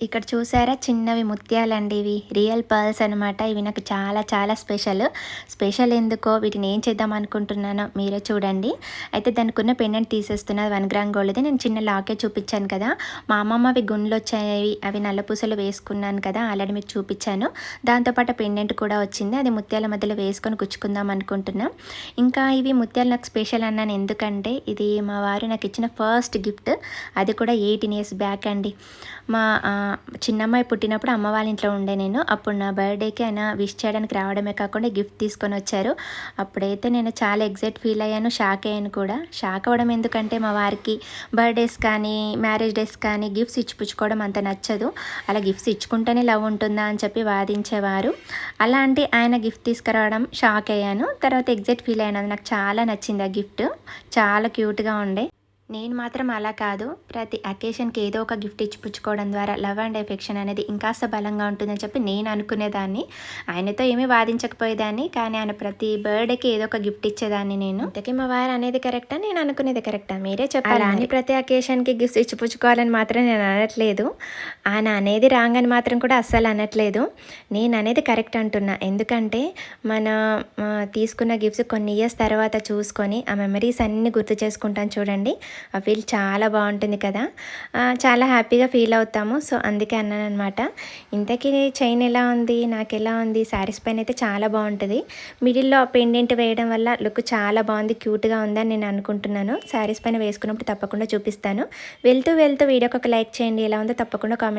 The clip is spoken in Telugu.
ఇక్కడ చూసారా చిన్నవి ముత్యాలండి ఇవి. రియల్ పర్ల్స్ అనమాట ఇవి నాకు చాలా చాలా స్పెషల్ స్పెషల్ ఎందుకో? వీటిని ఏం చేద్దాం అనుకుంటున్నానో మీరే చూడండి. అయితే దానికి ఉన్న పెండెంట్ తీసేస్తున్నది వన్ గ్రామ్ గోల్డ్ది నేను చిన్న లాకే చూపించాను కదా. మా అమ్మమ్మ అవి గుండ్లు వచ్చాయి. అవి నల్లపూసలు వేసుకున్నాను కదా. ఆల్రెడీ మీకు చూపించాను. దాంతోపాటు పెండెంట్ కూడా వచ్చింది. అది ముత్యాల మధ్యలో వేసుకొని గుచ్చుకుందాం అనుకుంటున్నాం. ఇంకా ఇవి ముత్యాలు నాకు స్పెషల్ అన్నాను ఎందుకంటే ఇది మా వారు నాకు ఇచ్చిన ఫస్ట్ గిఫ్ట్ అది కూడా ఎయిటీన్ ఇయర్స్ బ్యాక్ అండి. మా చిన్నమ్మాయి పుట్టినప్పుడు అమ్మ వాళ్ళ ఇంట్లో ఉండే నేను. అప్పుడు నా బర్త్డేకి ఆయన విష్ చేయడానికి రావడమే కాకుండా గిఫ్ట్ తీసుకొని వచ్చారు. అప్పుడైతే నేను చాలా ఎగ్జైట్ ఫీల్ అయ్యాను షాక్ అయ్యాను కూడా. షాక్ అవ్వడం ఎందుకంటే మా వారికి బర్త్డేస్ కానీ మ్యారేజ్ డేస్ కానీ గిఫ్ట్స్ ఇచ్చిపుచ్చుకోవడం అంత నచ్చదు. అలా గిఫ్ట్స్ ఇచ్చుకుంటేనే లవ్ ఉంటుందా అని చెప్పి వాదించేవారు. అలాంటి ఆయన గిఫ్ట్ తీసుకురావడం షాక్ అయ్యాను. తర్వాత ఎగ్జైట్ ఫీల్ అయ్యాను అది నాకు చాలా నచ్చింది ఆ గిఫ్ట్. చాలా క్యూట్గా ఉండే. నేను మాత్రం అలా కాదు. ప్రతి అకేషన్కి ఏదో ఒక గిఫ్ట్ ఇచ్చి పుచ్చుకోవడం ద్వారా లవ్ అండ్ ఎఫెక్షన్ అనేది ఇంకాస్త బలంగా ఉంటుందని చెప్పి నేను అనుకునేదాన్ని. ఆయనతో ఏమీ వాదించకపోయేదాన్ని. కానీ ఆయన ప్రతి బర్త్డేకి ఏదో ఒక గిఫ్ట్ ఇచ్చేదాన్ని నేను. ఇంతకీ మా వారు అనేది కరెక్టా? నేను అనుకునేది కరెక్టా? మీరే చెప్పాలి? అని ప్రతి అకేషన్కి గిఫ్ట్స్ ఇచ్చి పుచ్చుకోవాలని మాత్రం నేను అనట్లేదు. ఆయన అనేది రాంగ్ అని మాత్రం కూడా అస్సలు అనట్లేదు. నేను అనేది కరెక్ట్ అంటున్నా. ఎందుకంటే మన తీసుకున్న గిఫ్ట్స్ కొన్ని ఇయర్స్ తర్వాత చూసుకొని ఆ మెమరీస్ అన్నీ గుర్తు చేసుకుంటాను చూడండి. ఆ ఫీల్ చాలా బాగుంటుంది కదా. చాలా హ్యాపీగా ఫీల్ అవుతాము. సో అందుకే అన్నాను అనమాట ఇంతకీ చైన్ ఎలా ఉంది? నాకు ఎలా ఉంది? శారీస్ పైన అయితే చాలా బాగుంటుంది. మిడిల్లో పెండెంట్ వేయడం వల్ల లుక్ చాలా బాగుంది క్యూట్గా ఉందని నేను అనుకుంటున్నాను. శారీస్ పైన వేసుకున్నప్పుడు తప్పకుండా చూపిస్తాను. వెళ్తూ వెళ్తూ వీడియోకి ఒక లైక్ చేయండి. ఎలా ఉందో తప్పకుండా కామెంట్